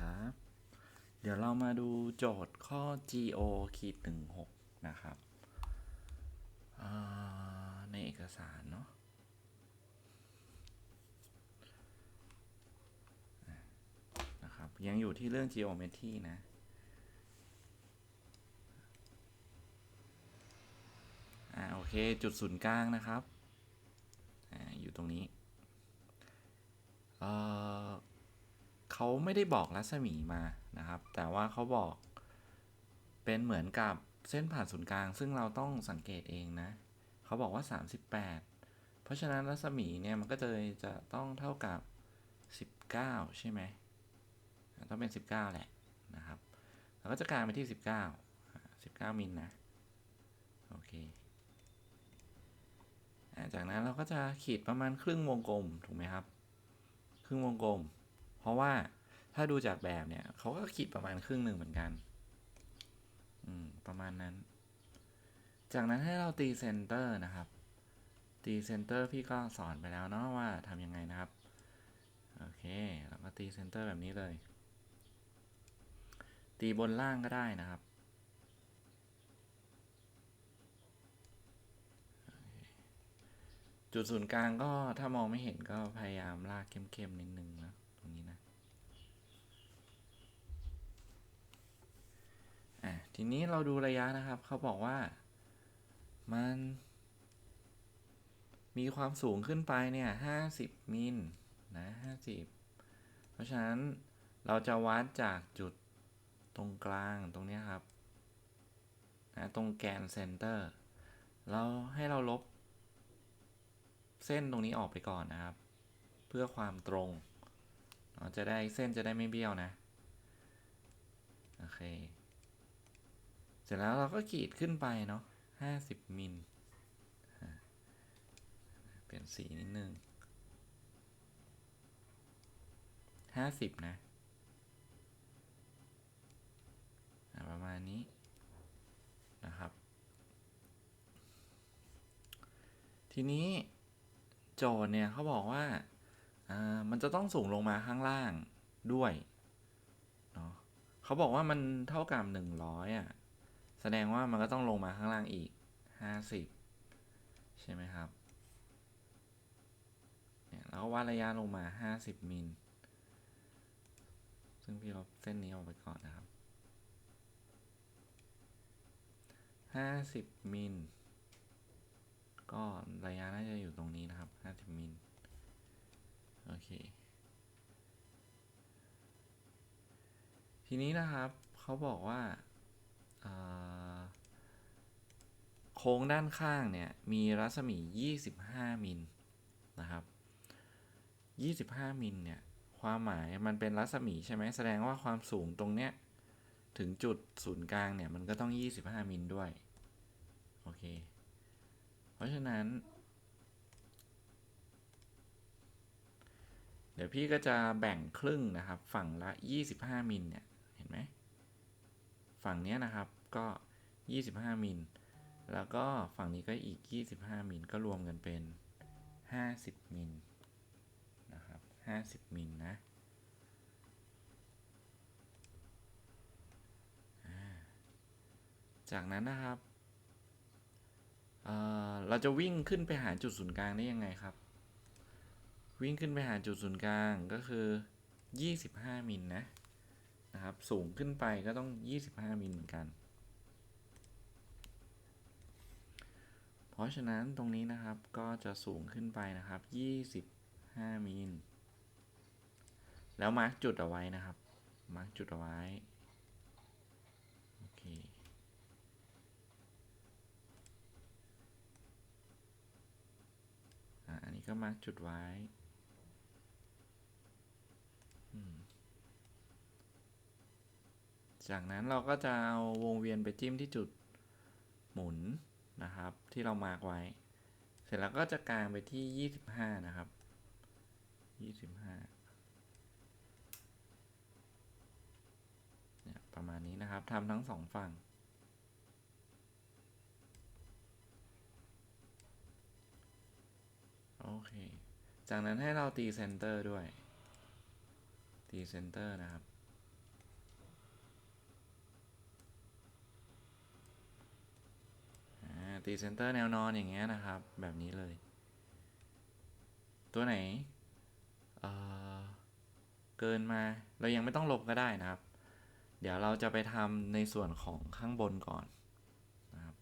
ครับเดี๋ยวเรามาดูโจทย์ข้อ go ขีดหนึ่งหกนะครับ ในเอกสารเนาะนะครับ ยังอยู่ที่เรื่อง geometry นะอ่าโอเค จุดศูนย์กลางนะครับ อ่า อยู่ตรงนี้เอ่อ เขาไม่ได้บอกรัศมีมานะครับ แต่ว่าเขาบอกเป็นเหมือนกับเส้นผ่านศูนย์กลาง ซึ่งเราต้องสังเกตเองนะ เขาบอกว่า 38 เพราะฉะนั้นรัศมีเนี่ยมันก็จะจะต้องเท่ากับ 19 ใช่ไหมต้องเป็น 19 แหละนะครับเราก็จะกลางไปที่ 19อ่า19 มิลนะ โอเค จากนั้นเราก็จะขีดประมาณครึ่งวงกลม ถูกไหมครับ ครึ่งวงกลม เพราะว่า ถ้าดูจากแบบเนี่ยเขาก็ขีดประมาณครึ่งหนึ่งเหมือนกัน อืม ประมาณนั้น จากนั้นให้เราตีเซนเตอร์นะครับ ตีเซนเตอร์พี่ก็สอนไปแล้วเนาะว่าทำยังไงนะครับ โอเค เราก็ตีเซนเตอร์แบบนี้เลย ตีบนล่างก็ได้นะครับจุดศูนย์กลางก็ถ้ามองไม่เห็นก็พยายามลากเข้มๆนิดนึงนะตรงนี้นะ อะ ทีนี้เราดูระยะนะครับ เขาบอกว่า มัน มีความสูงขึ้นไปเนี่ยห้าสิบมิลนะห้าสิบเพราะฉะนั้นเราจะวัดจากจุดตรงกลางตรงนี้ครับนะตรงแกนเซนเตอร์เราให้เราลบ เส้นตรงนี้ออกไปก่อนนะครับ เพื่อความตรงเราจะได้เส้นจะได้ไม่เบี้ยวนะ โอเค ร็จแล้วเราก็ขีดขึ้นไปเนาะห้าสิบมิลเปลี่ยนสีนิดนึงห้าสิบนะอ่าประมาณนี้นะครับ ทีนี้โจทย์เนี่ยเขาบอกว่าอ่ามันจะต้องสูงลงมาข้างล่างด้วยเนาะเขาบอกว่ามันเท่ากับหนึ่งร้อยอะ แสดงว่ามันก็ต้องลงมาข้างล่างอีกห้าสิบใช่ไหมครับเนี่ยแล้วก็วัดระยะลงมาห้าสิบมิล ซึ่งพี่ลบเส้นนี้ออกไปก่อนนะครับห้าสิบมิล ก็ระยะน่าจะอยู่ตรงนี้นะครับ 50 มิล โอเค ทีนี้นะครับ เขาบอกว่า อ่อ โค้งด้านข้างเนี่ยมีรัศมี 25 มิลนะครับ 25 มิลเนี่ยความหมายมันเป็นรัศมีใช่ไหมแสดงว่าความสูงตรงเนี้ยถึงจุดศูนย์กลางเนี่ยมันก็ต้อง 25 มิลด้วย โอเค เพราะฉะนั้น เดี๋ยวพี่ก็จะแบ่งครึ่งนะครับ ฝั่งละ 25 มิลเนี่ย เห็นไหม ฝั่งเนี้ยนะครับก็ 25 มิล แล้วก็ฝั่งนี้ก็อีก 25มิลก็รวมกันเป็น 50มิลนะครับ 50มิลนะจากนั้นนะครับเเราจะวิ่งขึ้นไปหาจุดศูนย์กลางได้ยังไงครับ วิ่งขึ้นไปหาจุดศูนย์กลางก็คือ 25มิลนะนะครับ สูงขึ้นไปก็ต้อง 25มิลเหมือนกัน เพ ราะฉะนั้นตรงนี้นะครับก็จะสูงขึ้นไปนะครับ 25 มิล แล้วมาร์กจุดเอาไว้นะครับ มาร์กจุดเอาไว้ โอเค อันนี้ก็มาร์กจุดไว้ จากนั้นเราก็จะเอาวงเวียนไปจิ้มที่จุดหมุน นะครับที่เรามาร์กไว้ เสร็จแล้วก็จะกลางไปที่ 25 นะครับ 25เนี่ยประมาณนี้นะครับทำทั้งสองฝั่ง โอเค จากนั้นให้เราตีเซนเตอร์ด้วย ตีเซนเตอร์นะครับ ติดเซนเตอร์แนวนอนอย่างเงี้ยนะครับ แบบนี้เลย ตัวไหนเเกินมาเรายังไม่ต้องลบก็ได้นะครับ เดี๋ยวเราจะไปทำในส่วนของข้างบนก่อนนะครับ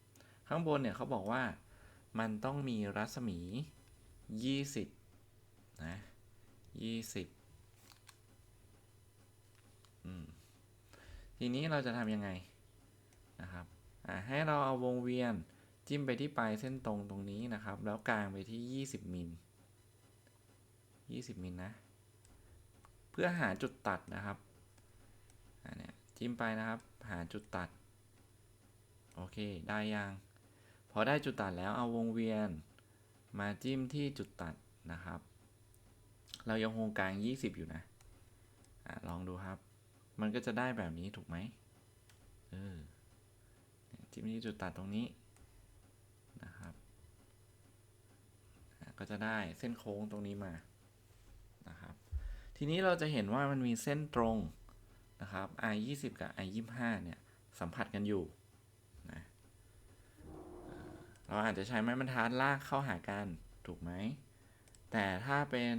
ข้างบนเนี่ยเขาบอกว่ามันต้องมีรัศมี 20 นะ 20อืมทีนี้เราจะทำยังไงนะครับให้เราเอาวงเวียน จิ้มไปที่ปลายเส้นตรงตรงนี้นะครับ แล้วกลางไปที่ 20มิล20มิลนะ เพื่อหาจุดตัดนะครับอ่าเนี่ยจิ้มไปนะครับ หาจุดตัด โอเค ได้ยัง พอได้จุดตัดแล้วเอาวงเวียน มาจิ้มที่จุดตัดนะครับ เรายังคงกลาง 20 อยู่นะอะลองดูครับ มันก็จะได้แบบนี้ถูกไหมเออจิ้มที่จุดตัดตรงนี้นะครับอะ ก็จะได้เส้นโค้งตรงนี้มานะครับทีนี้เราจะเห็นว่ามันมีเส้นตรงนะครับ i 20กับ i 25เนี่ยสัมผัสกันอยู่นะเราอาจจะใช้ไม้บรรทัดลากเข้าหากันถูกไหม แต่ถ้าเป็น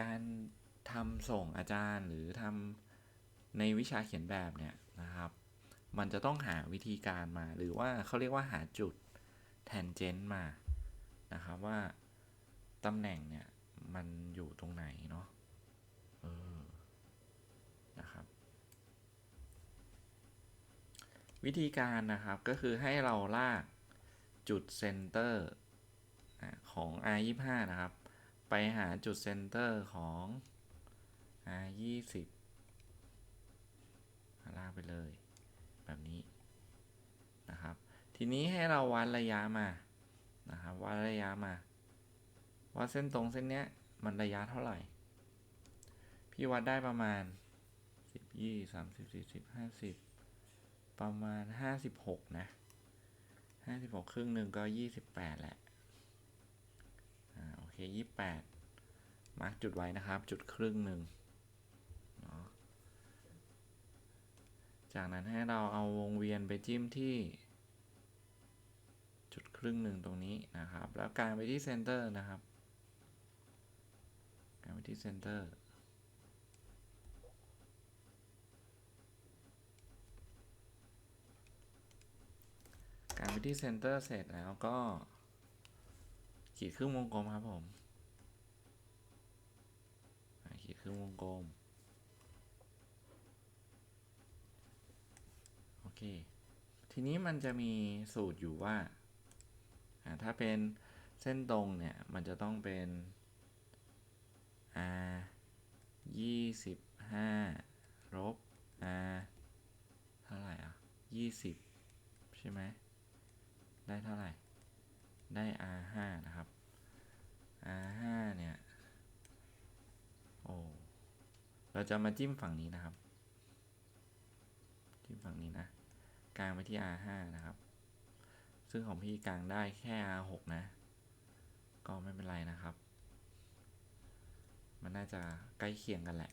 การทำส่งอาจารย์หรือทำในวิชาเขียนแบบเนี่ยนะครับ มันจะต้องหาวิธีการมาหรือว่าเขาเรียกว่าหาจุดแทนเจนต์มา นะครับว่าตำแหน่งเนี่ยมันอยู่ตรงไหนเนาะเออนะครับ วิธีการนะครับก็คือให้เราลากจุดเซนเตอร์อะของ R 25นะครับ ไปหาจุดเซนเตอร์ของ R 20ลากไปเลย แบบนี้นะครับ ทีนี้ให้เราวัดระยะมา นะครับวัดระยะมาว่าเส้นตรงเส้นเนี้ยมันระยะเท่าไหร่ พี่วัดได้ประมาณ 10 20 30 40 50 ประมาณ 56 นะ 56 ครึ่งหนึ่งก็ 28 แหละ อ่า โอเค 28 มาร์กจุดไว้นะครับ จุดครึ่งหนึ่งเนาะจากนั้นให้เราเอาวงเวียนไปจิ้มที่ รึ่งหนึ่งตรงนี้นะครับ แล้วกางไปที่เซนเตอร์นะครับ กางไปที่เซนเตอร์การไปที่เซนเตอร์เสร็จแล้วก็ขีดครึ่งวงกลมครับผมขีดครึ่งวงกลม โอเค ทีนี้มันจะมีสูตรอยู่ว่า ถ้าเป็นเส้นตรงเนี่ย มันจะต้องเป็น r ยี่สิบห้าลบ r เท่าไหร่อะยี่สิบใช่ไหม ได้เท่าไหร่ ได้ R 5นะครับ R 5เนี่ย โอ้ เราจะมาจิ้มฝั่งนี้นะครับ จิ้มฝั่งนี้นะ กลางไปที่ R 5นะครับ ซึ่งของพี่กลางได้แค่ R 6 นะ ก็ไม่เป็นไรนะครับ มันน่าจะใกล้เคียงกันแหละ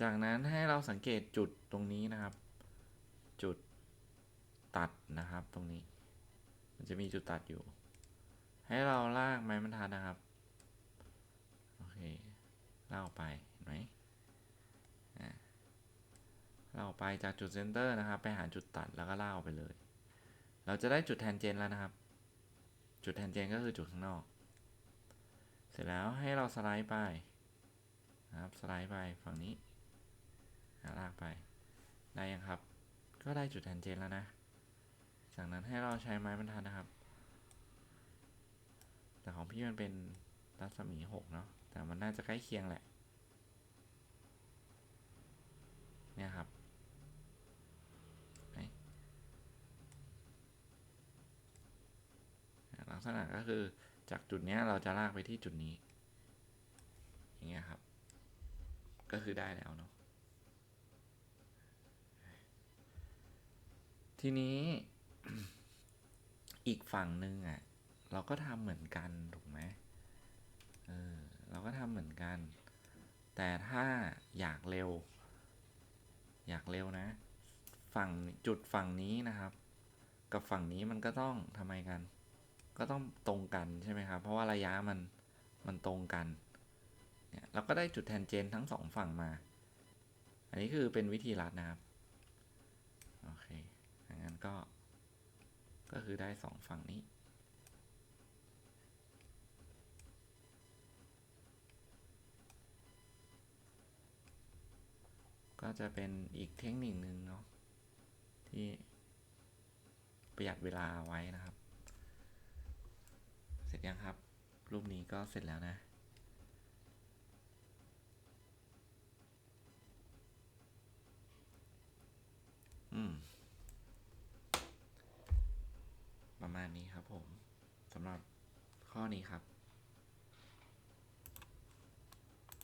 จากนั้นให้เราสังเกตจุดตรงนี้นะครับ จุดตัดนะครับตรงนี้ มันจะมีจุดตัดอยู่ ให้เราลากไม้บรรทัดนะครับ โอเคลากออกไปเห็นไหมอ่าออกไปจากจุดเซนเตอร์นะครับ ไปหาจุดตัดแล้วก็ลาออกไปเลย เราจะได้จุดแทนเจนแล้วนะครับ จุดแทนเจนก็คือจุดข้างนอก เสร็จแล้วให้เราสไลด์ไปนะครับสไลด์ไปฝั่งนี้ลากไป ได้ยังครับ ก็ได้จุดแทนเจนแล้วนะ จากนั้นให้เราใช้ไม้บรรทัดนะครับ แต่ของพี่มันเป็นรัศมีหกเนาะแต่มันน่าจะใกล้เคียงแหละ เนี่ยครับไหนอะ ลักษณะก็คือจากจุดนี้เราจะลากไปที่จุดนี้ อย่างเงี้ยครับ ก็คือได้แล้วเนาะทีนี้อีกฝั่งหนึ่งอะ เราก็ทำเหมือนกันถูกไหมเออเราก็ทำเหมือนกัน แต่ถ้าอยากเร็ว อยากเร็วนะ ฝั่งจุดฝั่งนี้นะครับ กับฝั่งนี้มันก็ต้องทำไมกัน ก็ต้องตรงกันใช่ไหมครับ เพราะว่าระยะมันมันตรงกันเนี่ยเราก็ได้จุดแทนเจนทั้งสองฝั่งมา อันนี้คือเป็นวิธีรัดนะครับ โอเคงั้นก็ ก็คือได้สองฝั่งนี้ ก็จะเป็นอีกเทคนิคหนึ่งเนาะที่ประหยัดเวลาไว้นะครับ จยังครับ รูปนี้ก็เสร็จแล้วนะ อืม ประมาณนี้ครับผมสำหรับข้อนี้ครับ